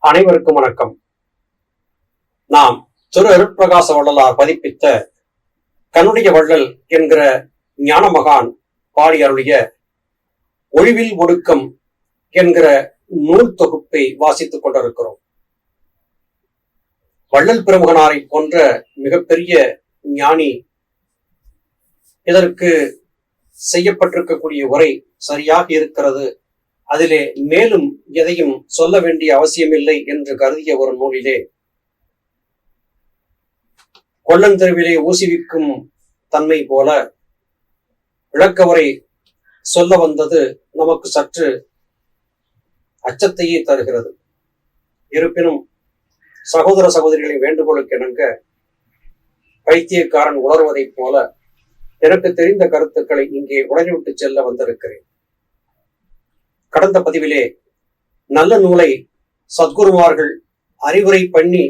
அனைவருக்கும் வணக்கம். நாம் திரு அருட்பிரகாச வள்ளலார் பதிப்பித்த கண்ணுடைய வள்ளல் என்கிற ஞான மகான் பாடி அருளிய ஒழிவில் ஒடுக்கம் என்கிற நூல் தொகுப்பை வாசித்துக் கொண்டிருக்கிறோம். வள்ளல் பிரமுகனாரை போன்ற மிகப்பெரிய ஞானி இதற்கு செய்யப்பட்டிருக்கக்கூடிய உரை சரியாக இருக்கிறது. அதிலே மேலும் எதையும் சொல்ல வேண்டிய அவசியமில்லை என்று கருதிய ஒரு நூலிலே. கொள்ளந்தெருவிலே ஊசிவிக்கும் தன்மை போல விளக்கவரை சொல்ல வந்தது நமக்கு சற்று அச்சத்தையே தருகிறது. இருப்பினும் சகோதர சகோதரிகளின் வேண்டுகோளுக்கு இணங்க வைத்தியக்காரன் உணர்வதைப் போல எனக்கு தெரிந்த கருத்துக்களை இங்கே உடனிவிட்டு செல்ல வந்திருக்கிறேன். கடந்த பதிவிலே நல்ல நூலை சத்குருமார்கள் அறிவுரை பண்ணி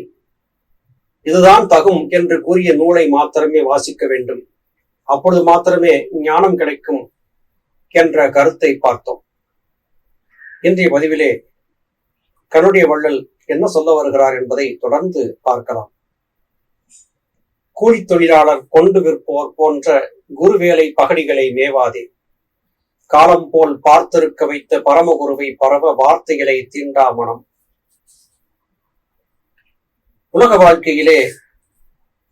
இதுதான் தகும் என்று கூறிய நூலை மாத்திரமே வாசிக்க வேண்டும். அப்பொழுது மாத்திரமே ஞானம் கிடைக்கும் என்ற கருத்தை பார்த்தோம். இன்றைய பதிவிலே கனுடைய வள்ளல் என்ன சொல்ல வருகிறார் என்பதை தொடர்ந்து பார்க்கலாம். கூலி தொழிலாளர் கொண்டு விற்போர் போன்ற குருவேலை பகடிகளை மேவாதே. காலம் போல் பார்த்திருக்க வைத்த பரமகுருவை பரவ வார்த்தைகளை தீண்டா மனம். உலக வாழ்க்கையிலே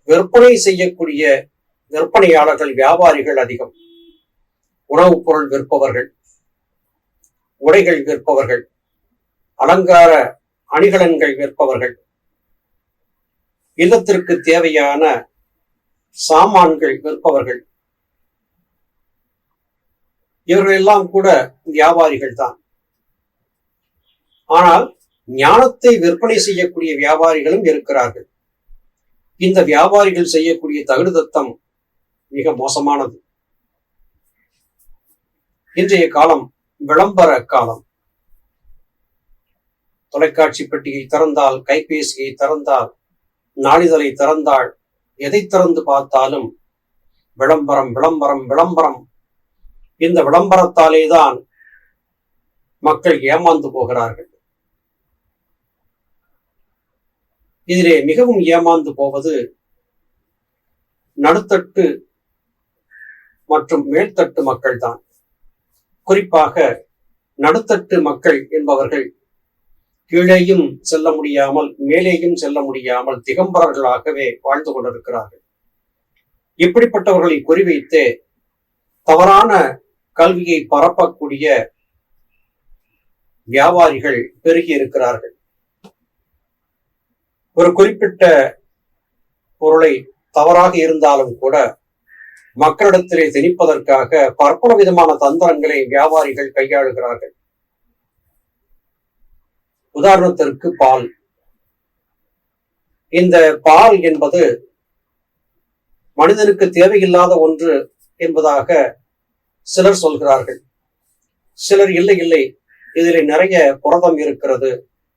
விற்பனை செய்யக்கூடிய விற்பனையாளர்கள் வியாபாரிகள் அதிகம். உணவுப் பொருள் விற்பவர்கள் உடைகள் விற்பவர்கள் அலங்கார அணிகலன்கள் விற்பவர்கள். இல்லத்திற்கு தேவையான சாமான்கள் விற்பவர்கள். இவர்கள் எல்லாம் கூட வியாபாரிகள் தான் ஆனால் ஞானத்தை விற்பனை செய்யக்கூடிய வியாபாரிகளும் இருக்கிறார்கள். இந்த வியாபாரிகள் செய்யக்கூடிய தகுடுதத்தம் மிக மோசமானது. இன்றைய காலம் விளம்பர காலம். தொலைக்காட்சி பெட்டியை திறந்தால் கைபேசியை திறந்தால் நாளிதழை திறந்தால் எதை திறந்து பார்த்தாலும் விளம்பரம் விளம்பரம் விளம்பரம் இந்த விளம்பரத்தாலே தான் மக்கள் ஏமாந்து போகிறார்கள். இதிலே மிகவும் ஏமாந்து போவது நடுத்தட்டு மற்றும் மேல்தட்டு மக்கள் தான் குறிப்பாக நடுத்தட்டு மக்கள் என்பவர்கள் கீழேயும் செல்ல முடியாமல் மேலேயும் செல்ல முடியாமல் திகம்பரர்களாகவே வாழ்ந்து கொண்டிருக்கிறார்கள். இப்படிப்பட்டவர்களை குறிவைத்து தவறான கல்வியை பரப்பக்கூடிய வியாபாரிகள் பெருகி இருக்கிறார்கள். ஒரு குறிப்பிட்ட பொருளை தவறாக இருந்தாலும் கூட மக்களிடத்திலே திணிப்பதற்காக பற்பல விதமான தந்திரங்களை வியாபாரிகள் கையாளுகிறார்கள். உதாரணத்திற்கு பால். இந்த பால் என்பது மனிதனுக்கு தேவையில்லாத ஒன்று என்பதாக சிலர் சொல்கிறார்கள். சிலர் இல்லை இல்லை. இதில் நிறைய புரதம் இருக்கிறது.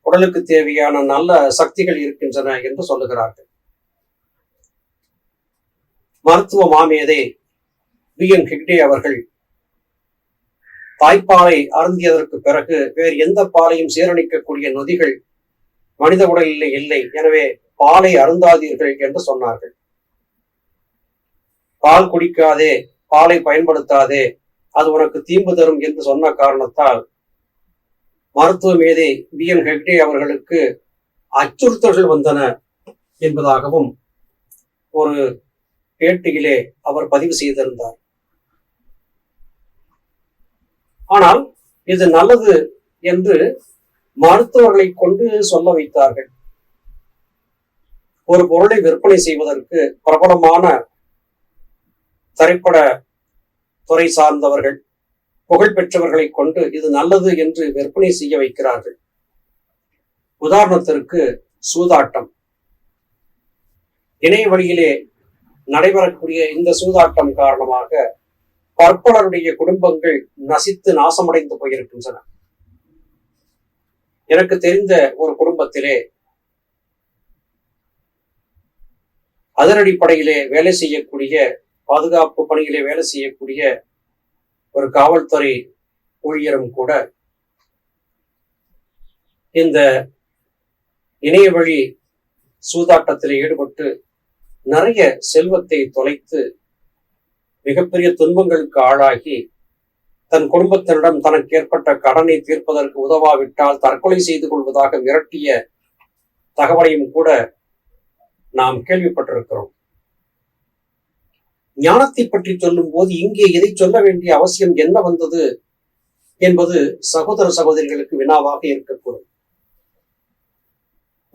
உடலுக்கு தேவையான நல்ல சக்திகள் இருக்கின்றன என்று சொல்லுகிறார்கள். மருத்துவ மாமேதை பி. என். ஹெக்டே அவர்கள் தாய்ப்பாலை அருந்தியதற்கு பிறகு வேறு எந்த பாலையும் சீரணிக்கக்கூடிய நொதிகள் மனித உடலில் இல்லை. எனவே பாலை அருந்தாதீர்கள் என்று சொன்னார்கள். பால் குடிக்காதே பாலை பயன்படுத்தாதே அது உனக்கு தீம்பு தரும் என்று சொன்ன காரணத்தால் மருத்துவ மேதை பி என் ஹெக்டே அவர்களுக்கு அச்சுறுத்தல்கள் வந்தன என்பதாகவும் ஒரு பேட்டியிலே அவர் பதிவு செய்திருந்தார். ஆனால் இது நல்லது என்று மருத்துவர்களை கொண்டு சொல்ல வைத்தார்கள். ஒரு பொருளை விற்பனை செய்வதற்கு பிரபலமான திரைப்பட துறை சார்ந்தவர்கள் புகழ்பெற்றவர்களை கொண்டு இது நல்லது என்று விற்பனை செய்ய வைக்கிறார்கள். உதாரணத்திற்கு சூதாட்டம். இணைய வழியிலே நடைபெறக்கூடிய இந்த சூதாட்டம் காரணமாக பற்பலருடைய குடும்பங்கள் நசித்து நாசமடைந்து போயிருக்கின்றன. எனக்கு தெரிந்த ஒரு குடும்பத்திலே அதிரடிப்படையிலே வேலை செய்யக்கூடிய பாதுகாப்பு பணியிலே வேலை செய்யக்கூடிய ஒரு காவல்துறை ஊழியரும் கூட இந்த இணைய வழி சூதாட்டத்தில் ஈடுபட்டு நிறைய செல்வத்தை தொலைத்து மிகப்பெரிய துன்பங்களுக்கு ஆளாகி தன் குடும்பத்தினரிடம் தனக்கு ஏற்பட்ட கடனை தீர்ப்பதற்கு உதவாவிட்டால் தற்கொலை செய்து கொள்வதாக மிரட்டிய தகவலையும் கூட நாம் கேள்விப்பட்டிருக்கிறோம். ஞானத்தை பற்றி சொல்லும் போது இங்கே எதை சொல்ல வேண்டிய அவசியம் என்ன வந்தது என்பது சகோதர சகோதரிகளுக்கு வினாவாக இருக்கக்கூடும்.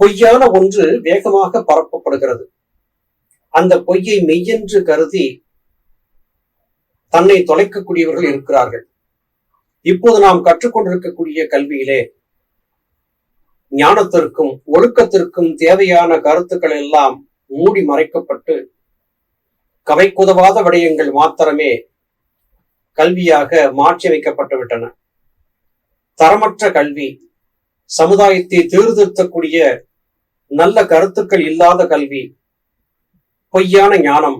பொய்யான ஒன்று வேகமாக பரப்பப்படுகிறது. அந்த பொய்யை மெய்யென்று கருதி தன்னை தொலைக்கக்கூடியவர்கள் இருக்கிறார்கள். இப்போது நாம் கற்றுக்கொண்டிருக்கக்கூடிய கல்வியிலே ஞானத்திற்கும் ஒழுக்கத்திற்கும் தேவையான கருத்துக்கள் எல்லாம் மூடி மறைக்கப்பட்டு கவைக்குதவாத விடயங்கள் மாத்திரமே கல்வியாக மாற்றி வைக்கப்பட்டு விட்டன தரமற்ற கல்வி சமுதாயத்தை தீர்திருத்தக்கூடிய நல்ல கருத்துக்கள் இல்லாத கல்வி பொய்யான ஞானம்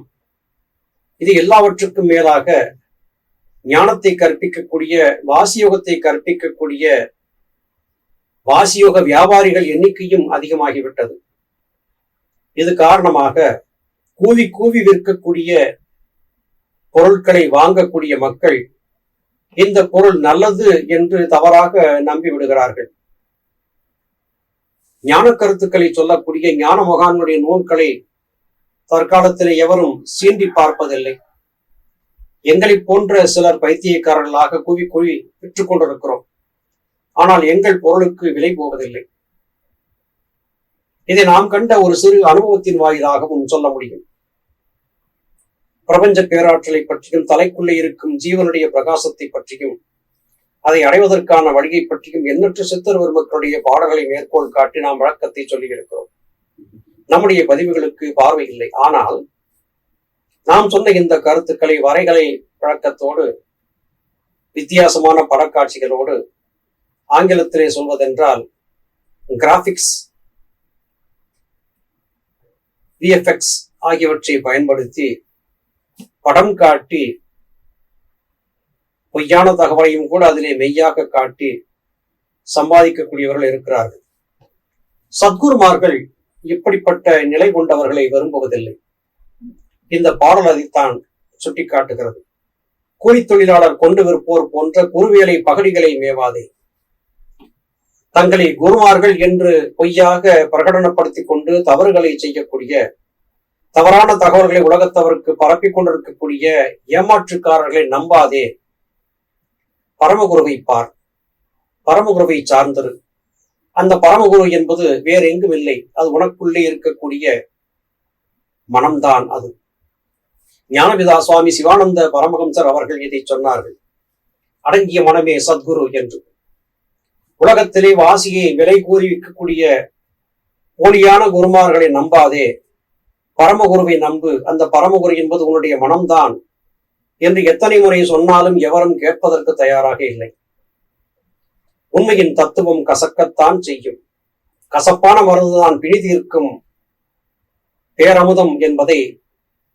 இது எல்லாவற்றுக்கும் மேலாக ஞானத்தை கற்பிக்கக்கூடிய வாசியோகத்தை கற்பிக்கக்கூடிய வாசியோக வியாபாரிகள் எண்ணிக்கையும் அதிகமாகிவிட்டது. இது காரணமாக கூவி கூவி விற்கக்கூடிய பொருட்களை வாங்கக்கூடிய மக்கள் இந்த பொருள் நல்லது என்று தவறாக நம்பி விடுகிறார்கள். ஞான கருத்துக்களை சொல்லக்கூடிய ஞான மகான்களுடைய நூல்களை தற்காலத்தில் எவரும் சீண்டி பார்ப்பதில்லை. எங்களை போன்ற சிலர் பைத்தியக்காரர்களாக கூவி கூவி விற்றுக் கொண்டிருக்கிறோம். ஆனால் எங்கள் பொருளுக்கு விலை போவதில்லை. இதை நாம் கண்ட ஒரு சிறு அனுபவத்தின் வாயிலாகவும் சொல்ல முடியும். பிரபஞ்ச பேராற்றலை பற்றியும் தலைக்குள்ளே இருக்கும் ஜீவனுடைய பிரகாசத்தை பற்றியும் அதை அடைவதற்கான வழியை பற்றியும் எண்ணற்ற சித்தர் மக்களுடைய பாடல்களை மேற்கோள் காட்டி நாம் வழக்கத்தை சொல்லி இருக்கிறோம். நம்முடைய பதிவுகளுக்கு பார்வை இல்லை. ஆனால் நாம் சொன்ன இந்த கருத்துக்களை வரைகலை வழக்கத்தோடு வித்தியாசமான படக்காட்சிகளோடு ஆங்கிலத்திலே சொல்வதென்றால் கிராபிக்ஸ் விஎஃப்எக்ஸ் ஆகியவற்றை பயன்படுத்தி படம் காட்டி பொய்யான தகவலையும் கூட அதிலே மெய்யாக காட்டி சம்பாதிக்கக்கூடியவர்கள் இருக்கிறார்கள். சத்குருமார்கள் இப்படிப்பட்ட நிலை கொண்டவர்களை விரும்புவதில்லை. இந்த பாடல் அதைத்தான் சுட்டிக்காட்டுகிறது. கூலி தொழிலாளர் கொண்டு விற்போர் போன்ற குருவேலை பகடிகளை மேவாதே. தங்களை குருமார்கள் என்று பொய்யாக பிரகடனப்படுத்திக் கொண்டு தவறுகளை செய்யக்கூடிய தவறான தகவல்களை உலகத்தவருக்கு பரப்பிக் கொண்டிருக்கக்கூடிய ஏமாற்றுக்காரர்களை நம்பாதே. பரமகுருவை பார். பரமகுருவை சார்ந்தரு. அந்த பரமகுரு என்பது வேற எங்கும் இல்லை. அது உனக்குள்ளே இருக்கக்கூடிய மனம்தான் அது. ஞானபிதா சுவாமி சிவானந்த பரமஹம்சர் அவர்கள் இதை சொன்னார்கள். அடங்கிய மனமே சத்குரு என்று. உலகத்திலே வாசியை விலை கூறி விற்கக்கூடிய போலியான குருமார்களை நம்பாதே. பரமகுருவை நம்பு. அந்த பரமகுரு என்பது உன்னுடைய மனம்தான் என்று எத்தனை முறை சொன்னாலும் எவரும் கேட்பதற்கு தயாராக இல்லை. உண்மையின் தத்துவம் கசக்கத்தான் செய்யும். கசப்பான மருந்துதான் பிணி தீர்க்கும் பேரமுதம் என்பதை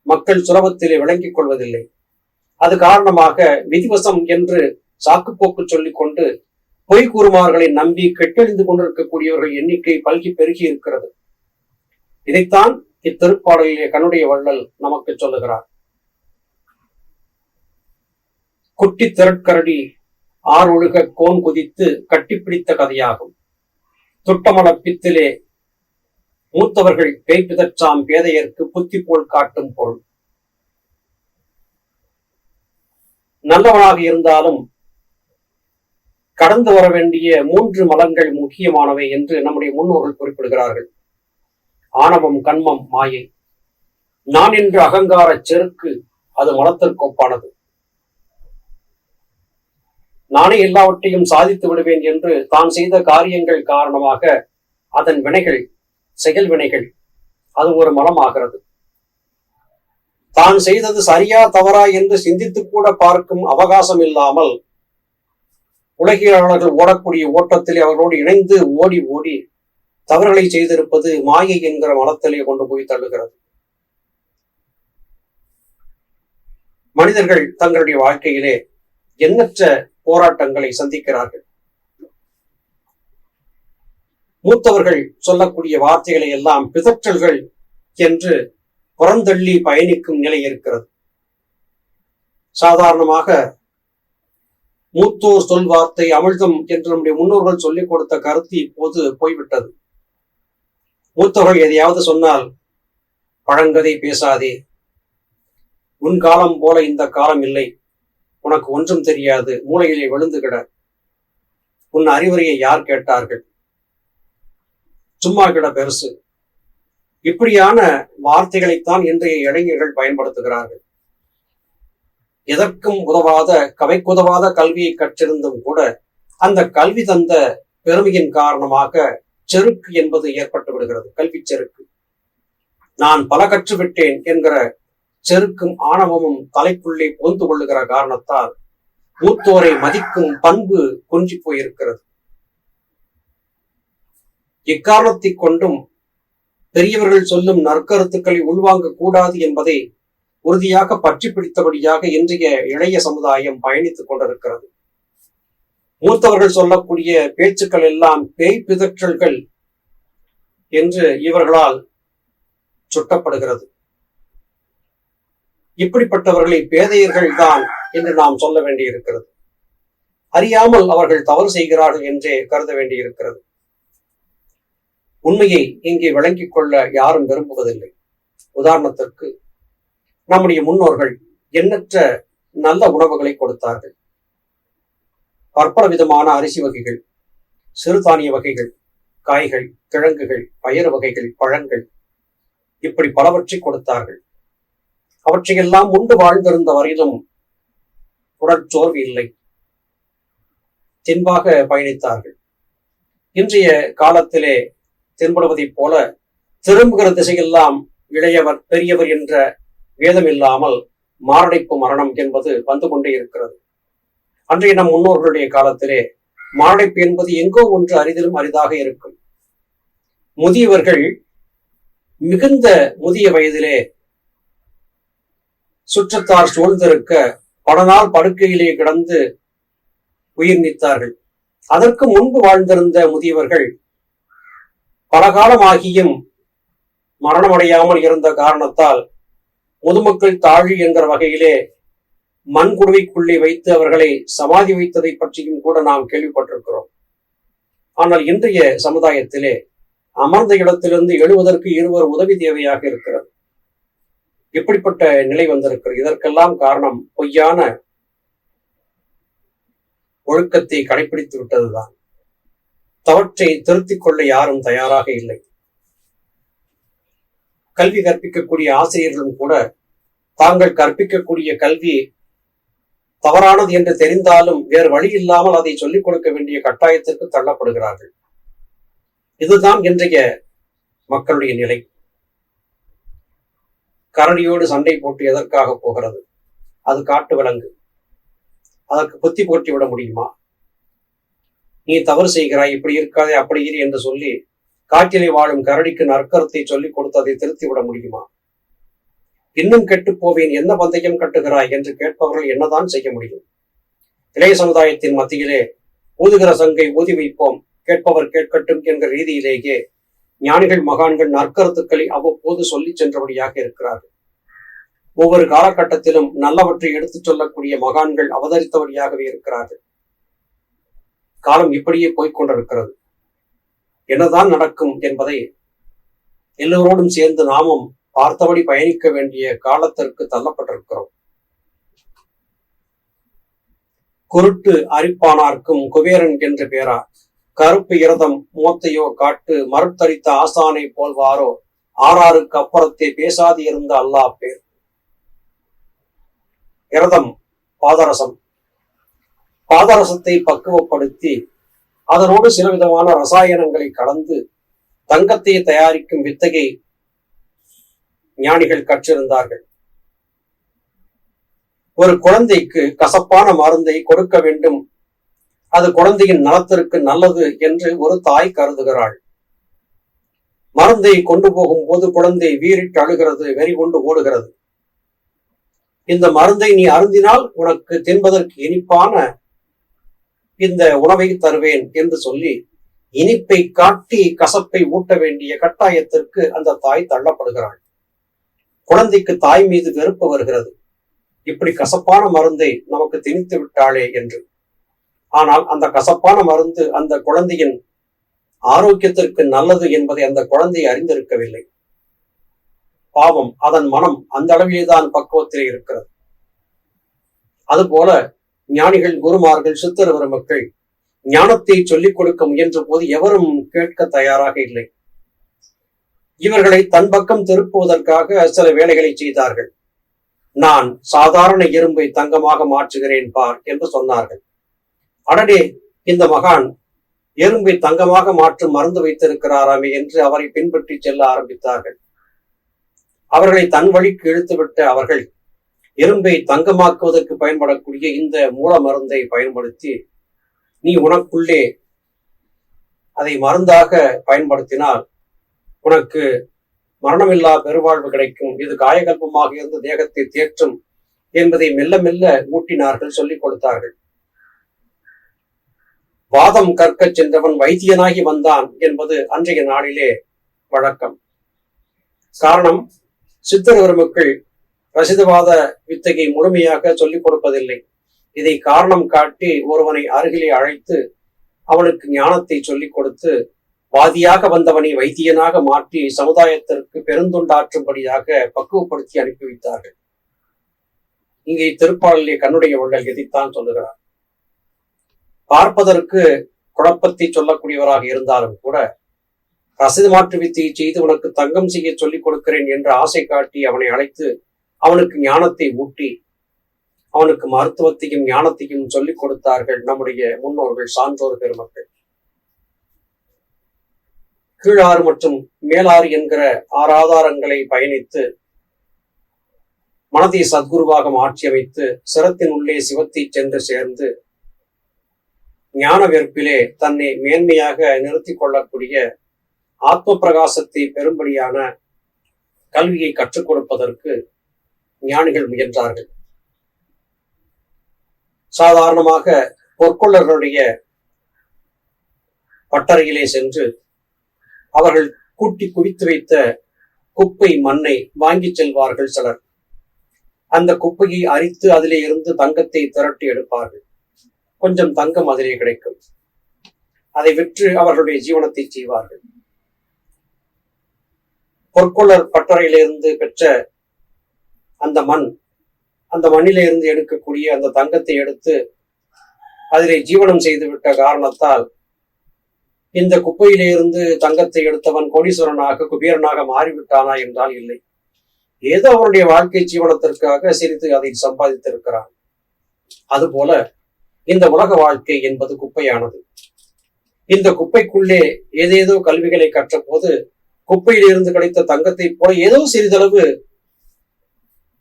மக்கள் சுலபத்திலே விளங்கிக் கொள்வதில்லை. அது காரணமாக விதிவசம் என்று சாக்குப்போக்கு சொல்லிக் கொண்டு பொய் கூறுமார்களை நம்பி கெட்டெழுந்து கொண்டிருக்கக்கூடியவர்கள் எண்ணிக்கை பல்கி பெருகி இருக்கிறது. இதைத்தான் இத்திருப்பாடலிலே கண்ணுடைய வள்ளல் நமக்கு சொல்லுகிறார். குட்டி திரட்கரடி ஆர் ஒழுக கோன் குதித்து கட்டிப்பிடித்த கதையாகும். துட்டமல பித்திலே மூத்தவர்கள் பேய்பிதற்றாம் பேதையர்க்கு புத்தி போல் காட்டும் பொருள். நல்லவனாக இருந்தாலும் கடந்து வர வேண்டிய மூன்று மலங்கள் முக்கியமானவை என்று நம்முடைய முன்னோர்கள் குறிப்பிடுகிறார்கள். ஆணவம் கண்மம் மாயை. நான் என்று அகங்கார செருக்கு அது மலத்திற்கொப்பானது நானே எல்லாவற்றையும் சாதித்து விடுவேன் என்று தான் செய்த காரியங்கள் காரணமாக அதன் வினைகள் செயல் வினைகள் அது ஒரு மலமாகிறது. தான் செய்தது சரியா தவறா என்று சிந்தித்து கூட பார்க்கும் அவகாசம் இல்லாமல் உலகியலாளர்கள் ஓடக்கூடிய ஓட்டத்தில் அவர்களோடு இணைந்து ஓடி ஓடி தவறுகளை செய்திருப்பது மாயை என்கிற மலத்திலே கொண்டு போய் தள்ளுகிறது. மனிதர்கள் தங்களுடைய வாழ்க்கையிலே எண்ணற்ற போராட்டங்களை சந்திக்கிறார்கள். மூத்தவர்கள் சொல்லக்கூடிய வார்த்தைகளை எல்லாம் பிதற்றல்கள் என்று புறந்தள்ளி பயணிக்கும் நிலை இருக்கிறது. சாதாரணமாக மூத்தோர் சொல் வார்த்தை அமிழ்தம் என்று நம்முடைய முன்னோர்கள் சொல்லிக் கொடுத்த கருத்து இப்போது போய்விட்டது. மூத்தவர்கள் எதையாவது சொன்னால் பழங்கதை பேசாதே. உன் காலம் போல இந்த காலம் இல்லை. உனக்கு ஒன்றும் தெரியாது. மூளையிலே விழுந்து கிட. உன் அறிவுரையை யார் கேட்டார்கள்? சும்மா கிட பெருசு. இப்படியான வார்த்தைகளைத்தான் இன்றைய இளைஞர்கள் பயன்படுத்துகிறார்கள். எதற்கும் உதவாத கவைக்குதவாத கல்வியை கற்றிருந்தும் கூட அந்த கல்வி தந்த பெருமையின் காரணமாக செருக்கு என்பது ஏற்பட்டு விடுகிறது கல்வி செருக்கு. நான் பல கற்றுவிட்டேன் என்கிற செருக்கும் ஆணவமும் தலைக்குள்ளே புகுந்து கொள்ளுகிற காரணத்தால் மூத்தோரை மதிக்கும் பண்பு குன்றி போயிருக்கிறது. இக்காரணத்தை கொண்டும் பெரியவர்கள் சொல்லும் நற்கருத்துக்களை உள்வாங்க கூடாது என்பதை உறுதியாக பற்றி பிடித்தபடியாக இன்றைய இளைய சமுதாயம் பயணித்துக் கொண்டிருக்கிறது. மூத்தவர்கள் சொல்லக்கூடிய பேச்சுக்கள் எல்லாம் பேய் பிதற்றல்கள் என்று இவர்களால் சுட்டப்படுகிறது. இப்படிப்பட்டவர்களை பேதையர்கள் தான் என்று நாம் சொல்ல வேண்டியிருக்கிறது. அறியாமல் அவர்கள் தவறு செய்கிறார்கள் என்றே கருத வேண்டியிருக்கிறது. உண்மையை இங்கே விளங்கிக் கொள்ள யாரும் விரும்புவதில்லை. உதாரணத்திற்கு நம்முடைய முன்னோர்கள் எண்ணற்ற நல்ல உணவுகளை கொடுத்தார்கள். பற்பல விதமான அரிசி வகைகள் சிறுதானிய வகைகள் காய்கள் கிழங்குகள் பயறு வகைகள் பழங்கள் இப்படி பலவற்றை கொடுத்தார்கள். அவற்றையெல்லாம் உண்டு வாழ்ந்திருந்த வரையிலும் உடற்சோர்வு இல்லை. தென்பாக பயணித்தார்கள். இன்றைய காலத்திலே தென்படுவதைப் போல திரும்புகிற திசையெல்லாம் இளையவர் பெரியவர் என்ற வேதம் இல்லாமல் மாரடைப்பு மரணம் என்பது வந்து கொண்டே இருக்கிறது. அன்றைய நம் முன்னோர்களுடைய காலத்திலே மாரடைப்பு என்பது எங்கோ ஒன்று அரிதிலும் அரிதாக இருக்கும். முதியவர்கள் மிகுந்த முதிய வயதிலே சுற்றத்தார் சூழ்ந்திருக்க பல நாள் படுக்கையிலே கிடந்து உயிர் நீத்தார்கள். அதற்கு முன்பு வாழ்ந்திருந்த முதியவர்கள் பல காலமாகியும் மரணமடையாமல் இருந்த காரணத்தால் முதுமக்கள் தாழி என்கிற வகையிலே மண்குடுவைக்குள்ளே வைத்து அவர்களை சமாதி வைத்ததை பற்றியும் கூட நாம் கேள்விப்பட்டிருக்கிறோம். ஆனால் இன்றைய சமுதாயத்திலே அமர்ந்த இடத்திலிருந்து எழுவதற்கு இருவர் உதவி தேவையாக இருக்கிறது. இப்படிப்பட்ட நிலை வந்திருக்கிறது. இதற்கெல்லாம் காரணம் பொய்யான ஒழுக்கத்தை கடைபிடித்து விட்டதுதான். தவற்றை திருத்திக் கொள்ள யாரும் தயாராக இல்லை. கல்வி கற்பிக்கக்கூடிய ஆசிரியர்களும் கூட தாங்கள் கற்பிக்கக்கூடிய கல்வி தவறானது என்று தெரிந்தாலும் வேறு வழி இல்லாமல் அதை சொல்லிக் கொடுக்க வேண்டிய கட்டாயத்திற்கு தள்ளப்படுகிறார்கள். இதுதான் இன்றைய மக்களுடைய நிலை. கரடியோடு சண்டை போட்டு எதற்காக போகிறது? அது காட்டு விலங்கு. அதற்கு புத்தி போட்டி விட முடியுமா? நீ தவறு செய்கிறாய் இப்படி இருக்காதே அப்படி இரு என்று சொல்லி காட்டிலே வாழும் கரடிக்கு நற்கருத்தை சொல்லிக் கொடுத்து அதை திருத்தி விட முடியுமா? இன்னும் கெட்டு போவேன் என்ன பந்தயம் கட்டுகிறாய் என்று கேட்பவர்கள் என்னதான் செய்ய முடியும்? இளைய சமுதாயத்தின் மத்தியிலே ஊதுகிற சங்கை ஊதி வைப்போம் கேட்பவர் கேட்கட்டும் என்கிற ரீதியிலேயே ஞானிகள் மகான்கள் நற்கருத்துக்களை அவ்வப்போது சொல்லிச் சென்றபடியாக இருக்கிறார்கள். ஒவ்வொரு காலகட்டத்திலும் நல்லவற்றை எடுத்துச் சொல்லக்கூடிய மகான்கள் அவதரித்தபடியாகவே இருக்கிறார்கள். காலம் இப்படியே போய்கொண்டிருக்கிறது என்னதான் நடக்கும் என்பதை எல்லோரோடும் சேர்ந்து நாமும் பார்த்தபடி பயணிக்க வேண்டிய காலத்திற்கு தள்ளப்பட்டிருக்கிறோம். குருட்டு அரிப்பானார்க்கும் குபேரன் என்று பேரா கருப்பு இரதம் மூத்தையோ காட்டு மறுத்தரித்த ஆசானை போல்வாரோ ஆறாருக்கு அப்புறத்தே பேசாது இருந்த அல்லாஹ் பேர். இரதம் பாதரசம். பாதரசத்தை பக்குவப்படுத்தி அதனோடு சில விதமான ரசாயனங்களை கலந்து தங்கத்தை தயாரிக்கும் வித்தகை ஞானிகள் கற்றிருந்தார்கள். ஒரு குழந்தைக்கு கசப்பான மருந்தை கொடுக்க வேண்டும். அது குழந்தையின் நலத்திற்கு நல்லது என்று ஒரு தாய் கருதுகிறாள். மருந்தை கொண்டு போகும் போது குழந்தை வீறிட்டு அழுகிறது வெறி கொண்டு ஓடுகிறது. இந்த மருந்தை நீ அருந்தினால் உனக்கு தின்பதற்கு இனிப்பான இந்த உணவை தருவேன் என்று சொல்லி இனிப்பை காட்டி கசப்பை ஊட்ட வேண்டிய கட்டாயத்திற்கு அந்த தாய் தள்ளப்படுகிறாள். குழந்தைக்கு தாய் மீது வெறுப்பு வருகிறது. இப்படி கசப்பான மருந்தை நமக்கு திணித்து விட்டாளே என்று. ஆனால் அந்த கசப்பான மருந்து அந்த குழந்தையின் ஆரோக்கியத்திற்கு நல்லது என்பதை அந்த குழந்தை அறிந்திருக்கவில்லை. பாவம் அதன் மனம் அந்த அளவிலேதான் பக்குவத்தில் இருக்கிறது. அதுபோல ஞானிகள் குருமார்கள் சித்தர் மக்கள் ஞானத்தை சொல்லிக் கொடுக்க முயன்ற போது எவரும் கேட்க தயாராக இல்லை. இவர்களை தன் பக்கம் திருப்புவதற்காக சில வேலைகளை செய்தார்கள். நான் சாதாரண இரும்பை தங்கமாக மாற்றுகிறேன் பார் என்று சொன்னார்கள். அடடே இந்த மகான் எறும்பை தங்கமாக மாற்றும் மருந்து வைத்திருக்கிறாராமே என்று அவரை பின்பற்றி செல்ல ஆரம்பித்தார்கள். அவர்களை தன் வழிக்கு இழுத்துவிட்ட அவர்கள் எறும்பை தங்கமாக்குவதற்கு பயன்படக்கூடிய இந்த மூல மருந்தை பயன்படுத்தி நீ உனக்குள்ளே அதை மருந்தாக பயன்படுத்தினால் உனக்கு மரணமில்லா பெருவாழ்வு கிடைக்கும். இது காயகல்பமாக இருந்து தேகத்தை தேற்றும் என்பதை மெல்ல மெல்ல ஊட்டினார்கள் சொல்லிக் கொடுத்தார்கள். வாதம் கற்கச் சென்றவன் வைத்தியனாகி வந்தான் என்பது அன்றைய நாளிலே வழக்கம். காரணம் சித்தர் பெருமக்கள் ரசிதவாத வித்தகை முழுமையாக சொல்லிக் கொடுப்பதில்லை. இதை காரணம் காட்டி ஒருவனை அருகிலே அழைத்து அவனுக்கு ஞானத்தை சொல்லிக் கொடுத்து வாதியாக வந்தவனை வைத்தியனாக மாற்றி சமுதாயத்திற்கு பெருந்தொண்டாற்றும்படியாக பக்குவப்படுத்தி அனுப்பி வைத்தார்கள். இங்கே திருப்பாளிலே கண்ணுடைய உள்ளல் எதைத்தான் சொல்லுகிறார்? பார்ப்பதற்கு குழப்பத்தை சொல்லக்கூடியவராக இருந்தாலும் கூட ரசீது மாற்று வித்தியை செய்து உனக்கு தங்கம் செய்ய சொல்லிக் கொடுக்கிறேன் என்று ஆசை காட்டி அவனை அழைத்து அவனுக்கு ஞானத்தை ஊட்டி அவனுக்கு மருத்துவத்தையும் ஞானத்தையும் சொல்லிக் கொடுத்தார்கள் நம்முடைய முன்னோர்கள் சான்றோர் பெருமக்கள். கீழாறு மற்றும் மேலாறு என்கிற ஆறாதாரங்களை பயணித்து மனதை சத்குருவாக மாற்றி அமைத்து சிரத்தின் உள்ளே சிவத்தை சென்று சேர்ந்து ஞான வெறுப்பிலே தன்னை மேன்மையாக நிறுத்திக் கொள்ளக்கூடிய ஆத்ம பிரகாசத்தை பெரும்படியான கல்வியை கற்றுக் கொடுப்பதற்கு ஞானிகள் முயன்றார்கள். சாதாரணமாக பொற்கொள்ளர்களுடைய பட்டறையிலே சென்று அவர்கள் கூட்டி குவித்து வைத்த குப்பை மண்ணை வாங்கி செல்வார்கள் சிலர். அந்த குப்பையை அரித்து அதிலே இருந்து தங்கத்தை திரட்டி எடுப்பார்கள். கொஞ்சம் தங்கம் அதிலே கிடைக்கும். அதை விற்று அவர்களுடைய ஜீவனத்தை செய்வார்கள். பொற்கொள்ளர் பட்டறையிலிருந்து பெற்ற அந்த மண் அந்த மண்ணிலிருந்து எடுக்கக்கூடிய அந்த தங்கத்தை எடுத்து அதிலே ஜீவனம் செய்துவிட்ட காரணத்தால் இந்த குப்பையிலிருந்து தங்கத்தை எடுத்தவன் கோடீஸ்வரனாக குபீரனாக மாறிவிட்டானா என்றால் இல்லை. ஏதோ அவருடைய வாழ்க்கை ஜீவனத்திற்காக சிரித்து அதை சம்பாதித்திருக்கிறான். அதுபோல இந்த உலக வாழ்க்கை என்பது குப்பையானது. இந்த குப்பைக்குள்ளே ஏதேதோ கல்விகளை கற்ற போது குப்பையிலிருந்து கிடைத்த தங்கத்தை போல ஏதோ சிறிதளவு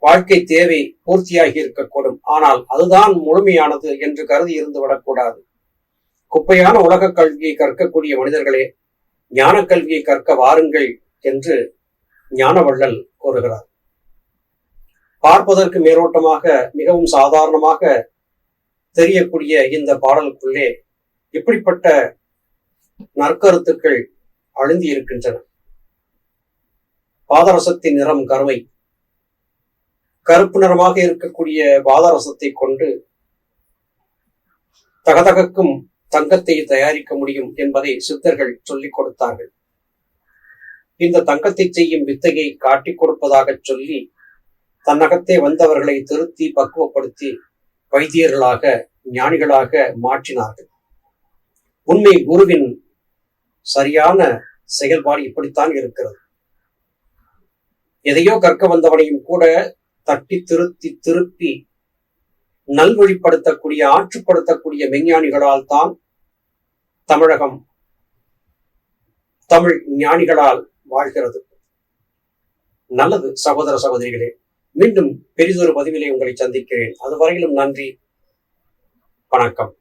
வாழ்க்கை தேவை பூர்த்தியாகி இருக்கக்கூடும். ஆனால் அதுதான் முழுமையானது என்று கருதி இருந்து விடக்கூடாது. குப்பையான உலக கல்வியை கற்கக்கூடிய மனிதர்களே ஞான கல்வியை கற்க வாருங்கள் என்று ஞானவள்ளல் கூறுகிறார். பார்ப்பதற்கு மேலோட்டமாக மிகவும் சாதாரணமாக தெரியக்கூடிய இந்த பாடலுக்குள்ளே இப்படிப்பட்ட நற்கருத்துக்கள் அழுந்தி இருக்கின்றன பாதரசத்தின் நிறம் கருமை. கருப்பு நிறமாக இருக்கக்கூடிய பாதரசத்தை கொண்டு தகதகக்கும் தங்கத்தை தயாரிக்க முடியும் என்பதை சித்தர்கள் சொல்லிக் கொடுத்தார்கள். இந்த தங்கத்தை செய்யும் வித்தையை காட்டிக் கொடுப்பதாக சொல்லி தன்னகத்தே வந்தவர்களை திருத்தி பக்குவப்படுத்தி வைத்தியர்களாக ஞானிகளாக மாற்றினார்கள். உண்மை குருவின் சரியான செயல்பாடு இப்படித்தான் இருக்கிறது. எதையோ கற்க வந்தவனையும் கூட தட்டி திருத்தி திருப்பி நல்வழிப்படுத்தக்கூடிய ஆற்றுப்படுத்தக்கூடிய விஞ்ஞானிகளால் தான் தமிழகம் தமிழ் ஞானிகளால் வாழ்கிறது. நல்லது சகோதர சகோதரிகளே. மீண்டும் பெரிதொரு பதிவிலே உங்களை சந்திக்கிறேன். அதுவரையிலும் நன்றி வணக்கம்.